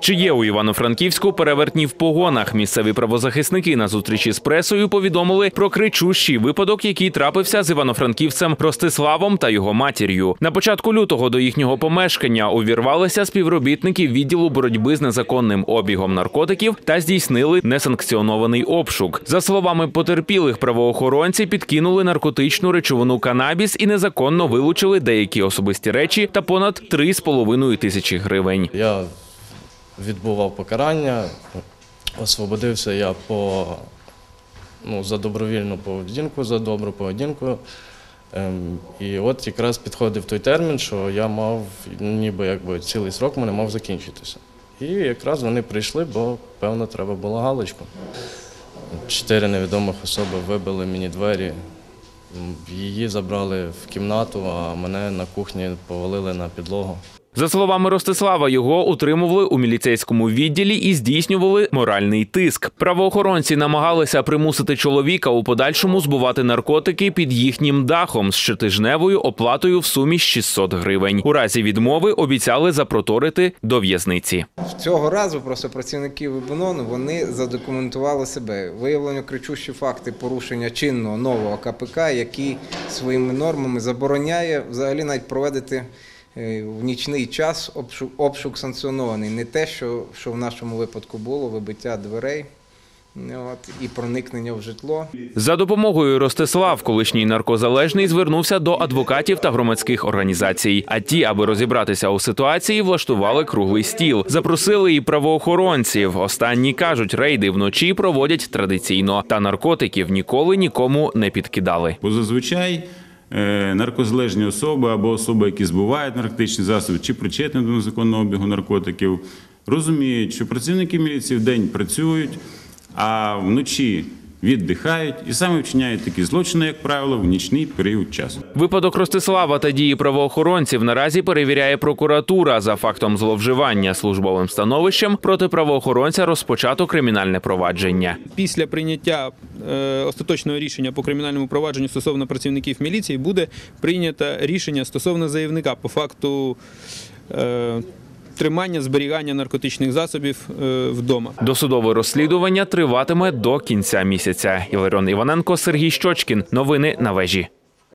Чи є у Івано-Франківську перевертні в погонах? Місцеві правозахисники на зустрічі з пресою повідомили про кричущий випадок, який трапився з івано-франківцем Ростиславом та його матір'ю. На початку лютого до їхнього помешкання увірвалися співробітники відділу боротьби з незаконним обігом наркотиків та здійснили несанкціонований обшук. За словами потерпілих, правоохоронці підкинули наркотичну речовину канабіс і незаконно вилучили деякі особисті речі та понад 3,5 тисячі гривень. Я відбував покарання, освободився я по, ну, за добровільну поведінку, за добру поведінку. Ем, і от якраз підходив той термін, що я мав, ніби якби цілий срок мене мав закінчитися. І якраз вони прийшли, бо певно треба було галочку. Чотири невідомих особи вибили мені двері. Її забрали в кімнату, а мене на кухні повалили на підлогу. За словами Ростислава, його утримували у міліцейському відділі і здійснювали моральний тиск. Правоохоронці намагалися примусити чоловіка у подальшому збувати наркотики під їхнім дахом з щотижневою оплатою в сумі 600 гривень. У разі відмови обіцяли запроторити до в'язниці. Цього разу просто працівники ВБНОНу вони задокументували себе. Виявлено кричущі факти порушення чинного нового КПК, який своїми нормами забороняє взагалі навіть проводити е, в нічний час обшук, обшук санкціонований. Не те, що, що в нашому випадку було вибиття дверей ну, от, і проникнення в житло. За допомогою Ростислав, колишній наркозалежний, звернувся до адвокатів та громадських організацій. А ті, аби розібратися у ситуації, влаштували круглий стіл. Запросили і правоохоронців. Останні кажуть, рейди вночі проводять традиційно, та наркотиків ніколи нікому не підкидали. Бо зазвичай е, наркозалежні особи або особи, які збувають наркотичні засоби чи причетні до незаконного обігу наркотиків, розуміють, що працівники міліції в день працюють, а вночі віддихають і саме вчиняють такі злочини, як правило, в нічний період часу. Випадок Ростислава та дії правоохоронців наразі перевіряє прокуратура. За фактом зловживання службовим становищем проти правоохоронця розпочато кримінальне провадження. після прийняття е, остаточного рішення по кримінальному провадженню стосовно працівників міліції буде прийнято рішення стосовно заявника по факту е, тримання зберігання наркотичних засобів е, вдома. Досудове розслідування триватиме до кінця місяця. Іларіон Іваненко, Сергій Щочкін. Новини на вежі.